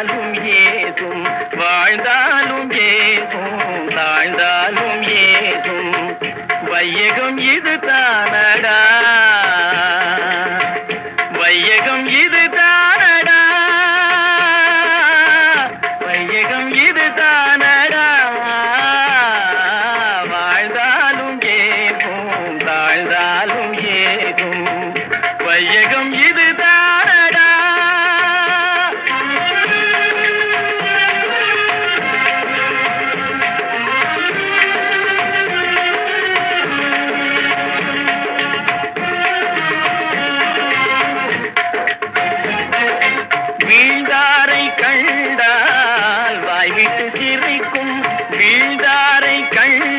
வாழ்ந்தாலும் ஏதும் வாழ்ந்தாலும் ஏதும் தாழ்ந்தாலும் ஏதும் வையகம் இது தானடா. வையகம் இது தானடா. வையகம் இது தானடா. வாழ்ந்தாலும் ஏதும் தாழ்ந்தாலும் ஏதும் வையகம் இது கண்டால் வாய்விட்டு சிரிக்கும் வீழ்தாரை கண்